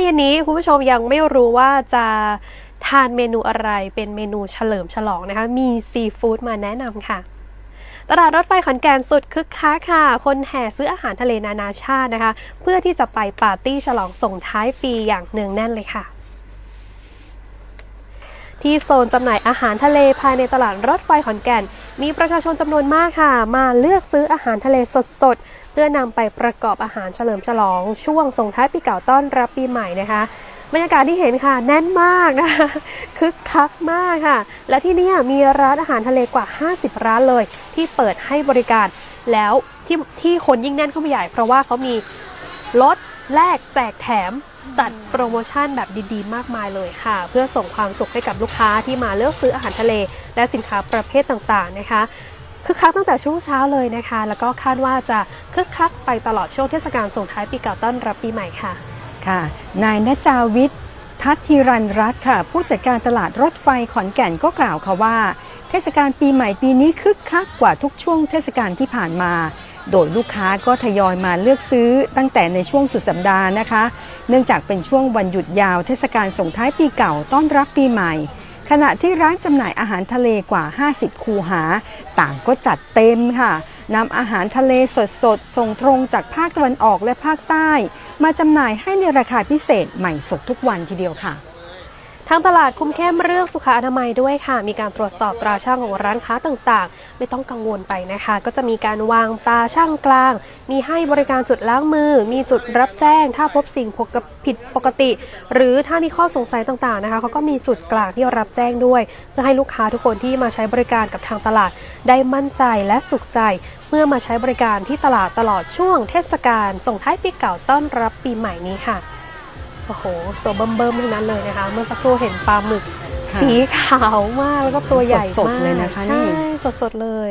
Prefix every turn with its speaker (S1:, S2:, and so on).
S1: เย็นนี้คุณผู้ชมยังไม่รู้ว่าจะทานเมนูอะไรเป็นเมนูเฉลิมฉลองนะคะ มีซีฟู้ดมาแนะนำค่ะ ตลาดรถไฟขอนแก่นสุดคึกคักค่ะ คนแห่ซื้ออาหารทะเลนานาชาตินะคะ เพื่อที่จะไปปาร์ตี้ฉลองส่งท้ายปีอย่างเนืองแน่นเลยค่ะที่โซนจำหน่ายอาหารทะเลภายในตลาดรถไฟขอนแก่น มีประชาชนจำนวนมากค่ะ มาเลือกซื้ออาหารทะเลสดๆ เพื่อนำไปประกอบอาหารเฉลิมฉลอง ช่วงส่งท้ายปีเก่าต้อนรับปีใหม่นะคะบรรยากาศที่เห็นค่ะแน่นมากนะคะคึกคักมากค่ะ และที่นี่มีร้านอาหารทะเลกว่า 50 ร้านเลย ที่เปิดให้บริการ แล้วที่ที่คนยิ่งแน่นเข้าไปใหญ่เพราะว่าเขามีลดแลกแจกแถม จัดโปรโมชั่นแบบดีๆ มากมายเลยค่ะ เพื่อส่งความสุขให้กับลูกค้าที่มาเลือกซื้ออาหารทะเล และสินค้าประเภทต่างๆนะคะคึกคักตั้งแต่ช่วงเช้าเลยนะคะ แล้วก็คาดว่าจะคึกคักไปตลอดช่วงเทศกาลส่งท้ายปีเก่าต้อนรับปีใหม่ค่ะ
S2: ค่ะ นายนจาวิทย์ทัตธิรันรัตค่ะ ผู้จัดการตลาดรถไฟขอนแก่นก็กล่าวค่ะว่า เทศกาลปีใหม่ปีนี้คึกคักกว่าทุกช่วงเทศกาลที่ผ่านมา โดยลูกค้าก็ทยอยมาเลือกซื้อตั้งแต่ในช่วงสุดสัปดาห์นะคะ เนื่องจากเป็นช่วงวันหยุดยาวเทศกาลส่งท้ายปีเก่าต้อนรับปีใหม่ ขณะที่ร้านจำหน่ายอาหารทะเลกว่า 50 คูหา ต่างก็จัดเต็มค่ะนำอาหารทะเลสดๆส่งตรงจากภาคตะวันออกและภาคใต้ มาจำหน่ายให้ในราคาพิเศษใหม่สดทุกวันทีเดียวค่ะ
S1: ทางตลาดคุ้มเข้มเรื่องสุขอนามัยด้วยค่ะ มีการตรวจสอบตราช่างของร้านค้าต่างๆ ไม่ต้องกังวลไปนะคะ ก็จะมีการวางตาช่างกลาง มีให้บริการจุดล้างมือ มีจุดรับแจ้ง ถ้าพบสิ่งผิดปกติ หรือถ้ามีข้อสงสัยต่างๆนะคะเขาก็มีจุดกลางที่รับแจ้งด้วย เพื่อให้ลูกค้าทุกคนที่มาใช้บริการกับทางตลาด ได้มั่นใจและสุขใจ เมื่อมาใช้บริการที่ตลาดตลอดช่วงเทศกาลส่งท้ายปีเก่าต้อนรับปีใหม่นี้ค่ะ โอ้โห ตัวเบิ่มๆทั้งนั้นเลยนะคะ เมื่อสักครู่เห็นปลาหมึก
S2: ค่ะ
S1: สีขาวมากแล้วก็ตัวใหญ่
S2: สด
S1: มา
S2: ๆ
S1: ก
S2: เลยนะคะนี่
S1: ใช่สดๆเลย